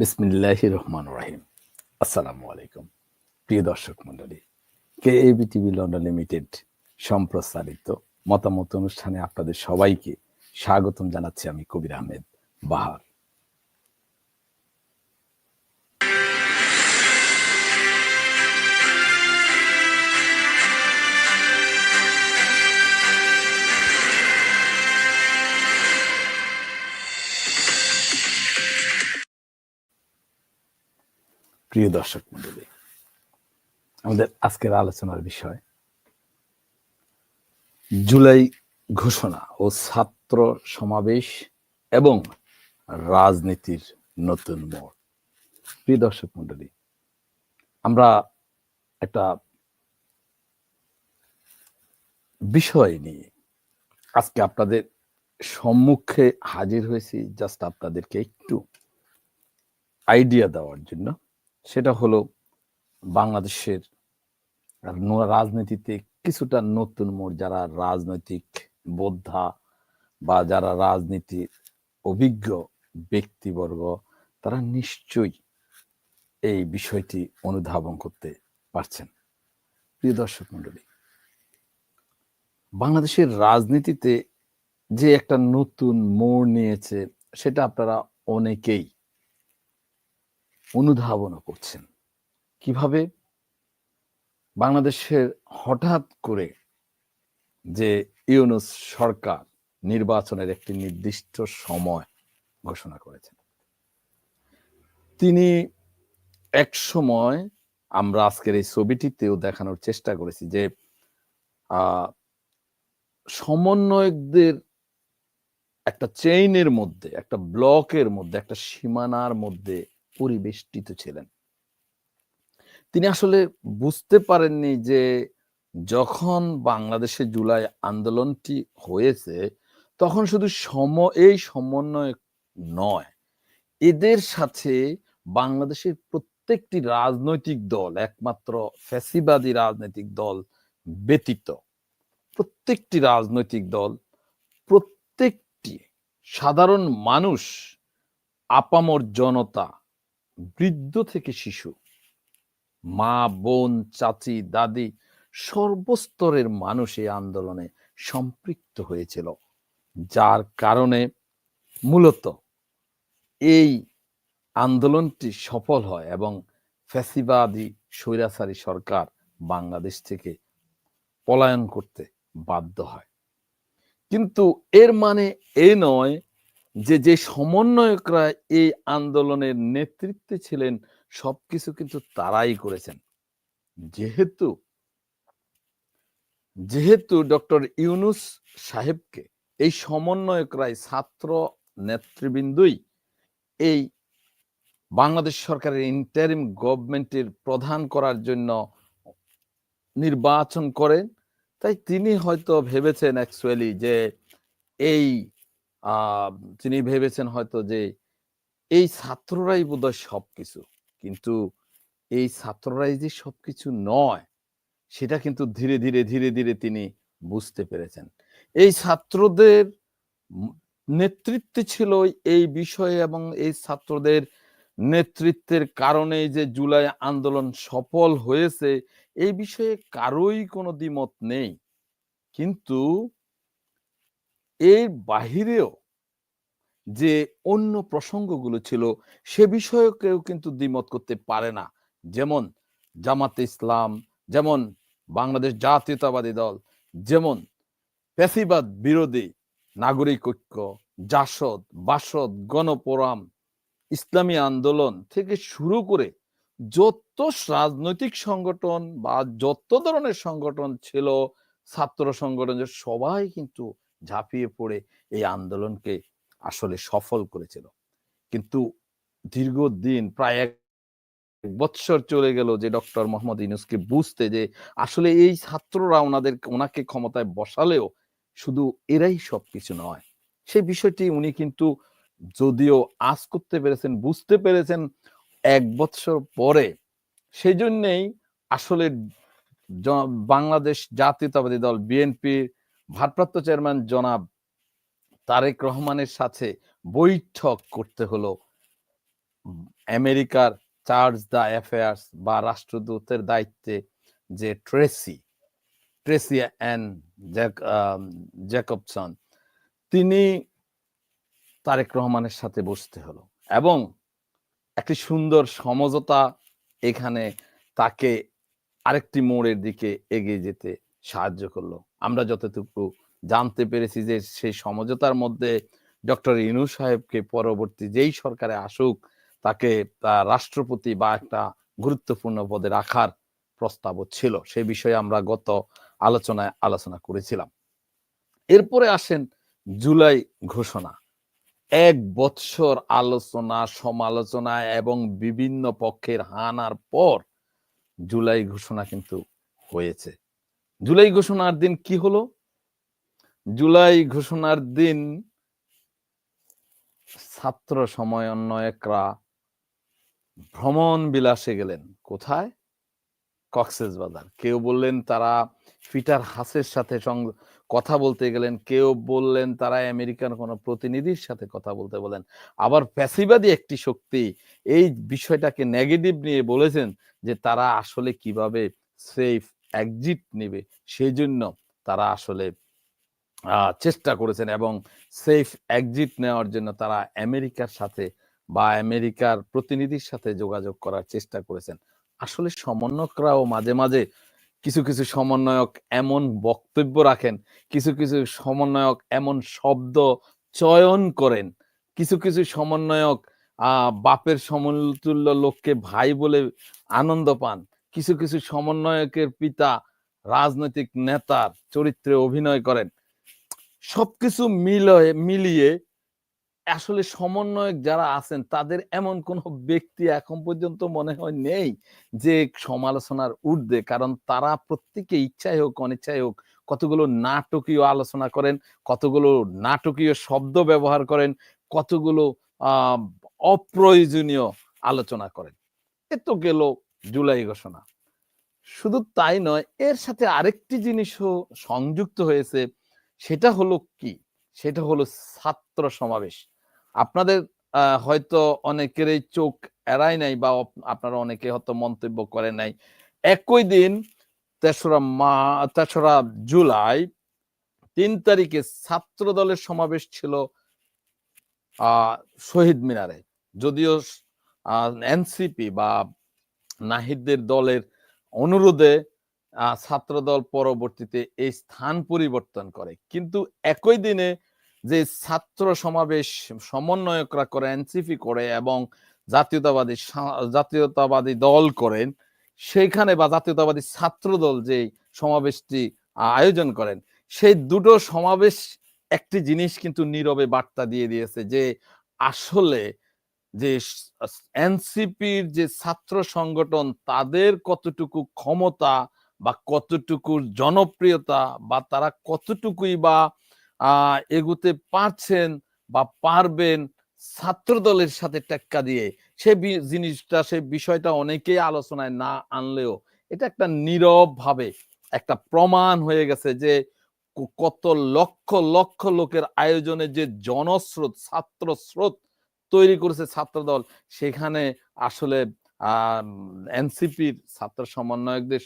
বিসমিল্লাহ রহমান রাহিম। আসসালামু আলাইকুম। প্রিয় দর্শক মন্ডলী কে এবি টিভি লন্ডন লিমিটেড সম্প্রসারিত মতামত অনুষ্ঠানে আপনাদের সবাইকে স্বাগতম জানাচ্ছি আমি কবির আহমেদ বাহার। প্রিয় দর্শক মন্ডলী, আমাদের আজকের আলোচনার বিষয়, জুলাই ঘোষণা ও ছাত্র সমাবেশ এবং রাজনীতির নতুন মোড়। প্রিয় দর্শক মন্ডলী, আমরা একটা বিষয় নিয়ে আজকে আপনাদের সম্মুখে হাজির হয়েছি, জাস্ট আপনাদেরকে একটু আইডিয়া দেওয়ার জন্য। সেটা হলো বাংলাদেশের রাজনীতিতে কিছুটা নতুন মোড় যারা রাজনৈতিক বোদ্ধা বা যারা রাজনীতির অভিজ্ঞ ব্যক্তিবর্গ, তারা নিশ্চয়ই এই বিষয়টি অনুধাবন করতে পারছেন। প্রিয় দর্শক মন্ডলী বাংলাদেশের রাজনীতিতে যে একটা নতুন মোড় নিয়েছে, সেটা আপনারা অনেকেই অনুধাবনও করছেন। কীভাবে? বাংলাদেশের হঠাৎ করে যে ইউনুস সরকার নির্বাচনের একটি নির্দিষ্ট সময় ঘোষণা করেছেন। তিনি এক সময় আমরা আজকের এই ছবিটিতেও দেখানোর চেষ্টা করেছি যে সমন্বয়কদের একটা চেইনের মধ্যে, একটা ব্লকের মধ্যে, একটা সীমানার মধ্যে পরিবেষ্টিত ছিলেন। তিনি আসলে বুঝতে পারেননি যে যখন বাংলাদেশে জুলাই আন্দোলনটি হয়েছে, তখন শুধু সম, এই সমন্বয় নয়, এদের সাথে বাংলাদেশের প্রত্যেকটি রাজনৈতিক দল, একমাত্র ফ্যাসিবাদী রাজনৈতিক দল ব্যতীত প্রত্যেকটি রাজনৈতিক দল, প্রত্যেকটি সাধারণ মানুষ আপামর জনতা বৃদ্ধ থেকে শিশু, মা, বোন, চাচি, দাদি সর্বস্তরের মানুষ এই আন্দোলনে সম্পৃক্ত হয়েছিল, যার কারণে মূলত এই আন্দোলনটি সফল হয় এবং ফ্যাসিবাদী, স্বৈরাচারী সরকার বাংলাদেশ থেকে পলায়ন করতে বাধ্য হয়। কিন্তু এর মানে এ নয় যে যে সমন্বয়করা এই আন্দোলনের নেতৃত্বে ছিলেন, সবকিছু কিন্তু তারাই করেছেন। যেহেতু যেহেতু ডক্টর ইউনুস সাহেবকে, এই সমন্বয়করাই ছাত্র নেতৃবৃন্দই এই বাংলাদেশ সরকারের ইন্টারিম গভর্নমেন্টের প্রধান করার জন্য নির্বাচন করেন, তাই তিনি হয়তো ভেবেছেন অ্যাকচুয়ালি যে, এই তিনি ভেবেছেন হয়তো যে, এই ছাত্ররাই বোধহয় সবকিছু। কিন্তু এই ছাত্ররাই যে সবকিছু নয়, সেটা কিন্তু ধীরে ধীরে ধীরে ধীরে তিনি বুঝতে পেরেছেন। এই ছাত্রদের নেতৃত্বে ছিল এই বিষয়ে এবং এই ছাত্রদের নেতৃত্বের কারণে যে জুলাই আন্দোলন সফল হয়েছে, এই বিষয়ে কারোই কোনো দ্বিমত নেই। কিন্তু এর বাহিরেও যে অন্য প্রসঙ্গগুলো ছিল, সে বিষয়ে কেউ কিন্তু দ্বিমত করতে পারে না। যেমন জামাতে ইসলাম, যেমন বাংলাদেশ জাতীয়তাবাদী দল, যেমন পেশিবাদ বিরোধী নাগরিক ঐক্য, জাসদ, বাসদ, গণপোরাম, ইসলামী আন্দোলন থেকে শুরু করে যত রাজনৈতিক সংগঠন বা যত ধরনের সংগঠন ছিল, ছাত্র সংগঠন, সবাই কিন্তু ঝাঁপিয়ে পড়ে এই আন্দোলনকে আসলে সফল করেছিল। কিন্তু দীর্ঘদিন, প্রায় এক বৎসর চলে গেল যে ডক্টর মোহাম্মদ ইনুসকে বুঝতে যে আসলে এই ছাত্ররা ওনাদের, ওনাকে ক্ষমতায় বসালেও শুধু এরাই সবকিছু নয়। সেই বিষয়টি উনি কিন্তু যদিও আজ করতে পেরেছেন, বুঝতে পেরেছেন এক বৎসর পরে সেই জন্যেই আসলে বাংলাদেশ জাতীয়তাবাদী দল, বিএনপির ভারপ্রাপ্ত চেয়ারম্যান জনাব তারেক রহমানের সাথে বৈঠক করতে হলো আমেরিকার চার্জ দ্য অ্যাফেয়ার্স বা রাষ্ট্রদূতের দায়িত্বে যে ট্রেসি ট্রেসি অ্যান জ্যাকবসন, তিনি তারেক রহমানের সাথে বসতে হলো এবং একটি সুন্দর সমঝোতা এখানে তাকে আরেকটি মোড়ের দিকে এগিয়ে যেতে সাহায্য করল। আমরা যতটুকু জানতে পেরেছি যে সেই সমঝোতার মধ্যে ডক্টর ইনু সাহেবকে পরবর্তী যেই সরকারে আসুক, তাকে রাষ্ট্রপতি বা একটা গুরুত্বপূর্ণ পদে রাখার প্রস্তাবও ছিল। সে বিষয়ে আমরা গত আলোচনায় আলোচনা করেছিলাম। এরপরে আসেন জুলাই ঘোষণা। এক বৎসর আলোচনা, সমালোচনা এবং বিভিন্ন পক্ষের হানার পর জুলাই ঘোষণা কিন্তু হয়েছে। জুলাই ঘোষণার দিন কি হলো? জুলাই ঘোষণার দিন ছাত্র সমন্বয়করা ভ্রমণ বিলাসে গেলেন। কোথায়? কক্সেস বাজার। কেউ বললেন তারা পিটার হাসের সাথে কথা বলতে গেলেন। কেউ বললেন তারা আমেরিকান কোনো প্রতিনিধির সাথে কথা বলতে বলেন। আবার প্যাসিবাদী একটি শক্তি এই বিষয়টাকে নেগেটিভ নিয়ে বলেছেন যে তারা আসলে কীভাবে সেফ এক্সিট নেবে। সেই জন্য তারা আসলে চেষ্টা করেছেন এবং সেফ এক্সিট নেওয়ার জন্য তারা আমেরিকার সাথে বা আমেরিকার প্রতিনিধির সাথে যোগাযোগ করার চেষ্টা করেছেন। আসলে সমন্বয়করাও মাঝে মাঝে কিছু কিছু সমন্বয়ক এমন বক্তব্য রাখেন, কিছু কিছু সমন্বয়ক এমন শব্দ চয়ন করেন, কিছু কিছু সমন্বয়ক বাপের সমতুল্য লোককে ভাই বলে আনন্দ পান কিছু কিছু সমন্বয়কের পিতা, রাজনৈতিক নেতার চরিত্রে অভিনয় করেন। সবকিছু মিলয়ে, মিলিয়ে আসলে সমন্বয়ক যারা আছেন, তাদের এমন কোন ব্যক্তি এখন পর্যন্ত মনে হয় নেই যে সমালোচনার ঊর্ধ্বে। কারণ তারা প্রত্যেকে ইচ্ছাই হোক, অনিচ্ছাই হোক, কতগুলো নাটকীয় আলোচনা করেন, কতগুলো নাটকীয় শব্দ ব্যবহার করেন, কতগুলো, আহ, অপ্রয়োজনীয় আলোচনা করেন। এ তো গেল জুলাই ঘোষণা। শুধু তাই নয়, এর সাথে আরেকটি জিনিসও সংযুক্ত হয়েছে, সেটা হলো কি? সেটা হলো ছাত্র সমাবেশ। আপনাদের হয়তো অনেকেরই চোখ এড়াই নাই বা আপনারা অনেকে হয়তো মন্তব্য করে নাই। একই দিন, তেসরা মা, তেসরা জুলাই, তিন তারিখে ছাত্র দলের সমাবেশ ছিল আহ শহীদ মিনারে। যদিও এনসিপি বা নাহিদদের দলের অনুরোধে ছাত্র দল পরবর্তীতে এই স্থান পরিবর্তন করে। কিন্তু একই দিনে যে ছাত্র সমাবেশ সমন্বয়করা করে এনসিপি করে এবং জাতীয়তাবাদী জাতীয়তাবাদী দল করেন, সেইখানে বা জাতীয়তাবাদী ছাত্র দল যে সমাবেশটি আয়োজন করেন, সেই দুটো সমাবেশ একটি জিনিস কিন্তু নীরবে বার্তা দিয়ে দিয়েছে যে আসলে যে এনসিপির যে ছাত্র সংগঠন তাদের কতটুকু ক্ষমতা বা কতটুকু জনপ্রিয়তা বা তারা কতটুকুই বা এগুতে পারছেন বা পারবেন ছাত্র দলের সাথে টেক্কা দিয়ে, সে জিনিসটা, সে বিষয়টা অনেকেই আলোচনায় না আনলেও এটা একটা নীরব ভাবে একটা প্রমাণ হয়ে গেছে যে কত লক্ষ লক্ষ লোকের আয়োজনে যে জনস্রোত ছাত্র স্রোত তৈরি করেছে ছাত্র দল। সেখানে আসলে এনসিপির ছাত্র সমন্বয়কদের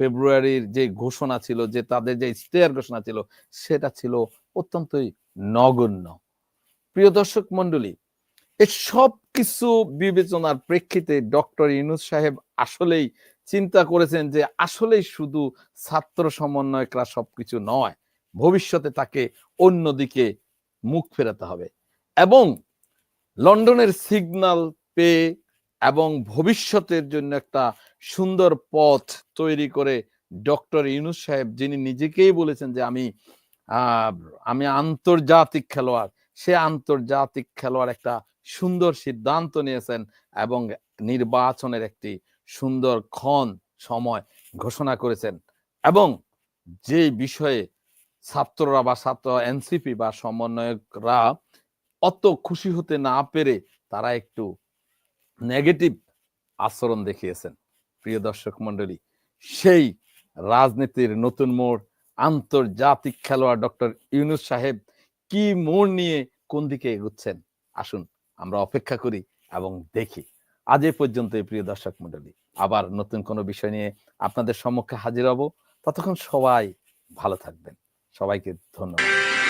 ফেব্রুয়ারির যে ঘোষণা ছিল, যে তাদের যে স্টেয়ার ঘোষণা ছিল, সেটা ছিল অত্যন্তই নগণ্য। প্রিয় দর্শক মন্ডলী এই সব কিছু বিবেচনার প্রেক্ষিতে ডক্টর ইনুস সাহেব আসলেই চিন্তা করেছেন যে আসলেই শুধু ছাত্র সমন্বয়করা সবকিছু নয়, ভবিষ্যতে তাকে অন্যদিকে মুখ ফেরাতে হবে। এবং লন্ডনের সিগনাল পেয়ে এবং ভবিষ্যতের জন্য একটা সুন্দর পথ তৈরি করে ডক্টর ইউনুস সাহেব, যিনি নিজেকেই বলেছেন যে আমি আমি আন্তর্জাতিক খেলোয়াড়, সে আন্তর্জাতিক খেলোয়াড় একটা সুন্দর সিদ্ধান্ত নিয়েছেন এবং নির্বাচনের একটি সুন্দর ক্ষণ, সময় ঘোষণা করেছেন। এবং যে বিষয়ে ছাত্ররা বা ছাত্র এনসিপি বা সমন্বয়করা অত খুশি হতে না পেরে তারা একটু নেগেটিভ আচরণ দেখিয়েছেন। প্রিয় দর্শক মন্ডলী সেই রাজনীতির নতুন মোড়, আন্তর্জাতিক খেলোয়াড় ডক্টর ইউনুস সাহেব কি মোড় নিয়ে কোন দিকে এগুচ্ছেন? আসুন আমরা অপেক্ষা করি এবং দেখি। আজ এ পর্যন্ত প্রিয় দর্শক মন্ডলী আবার নতুন কোনো বিষয় নিয়ে আপনাদের সম্মুখে হাজির হব। ততক্ষণ সবাই ভালো থাকবেন। সবাইকে ধন্যবাদ।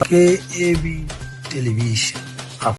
KAB Television.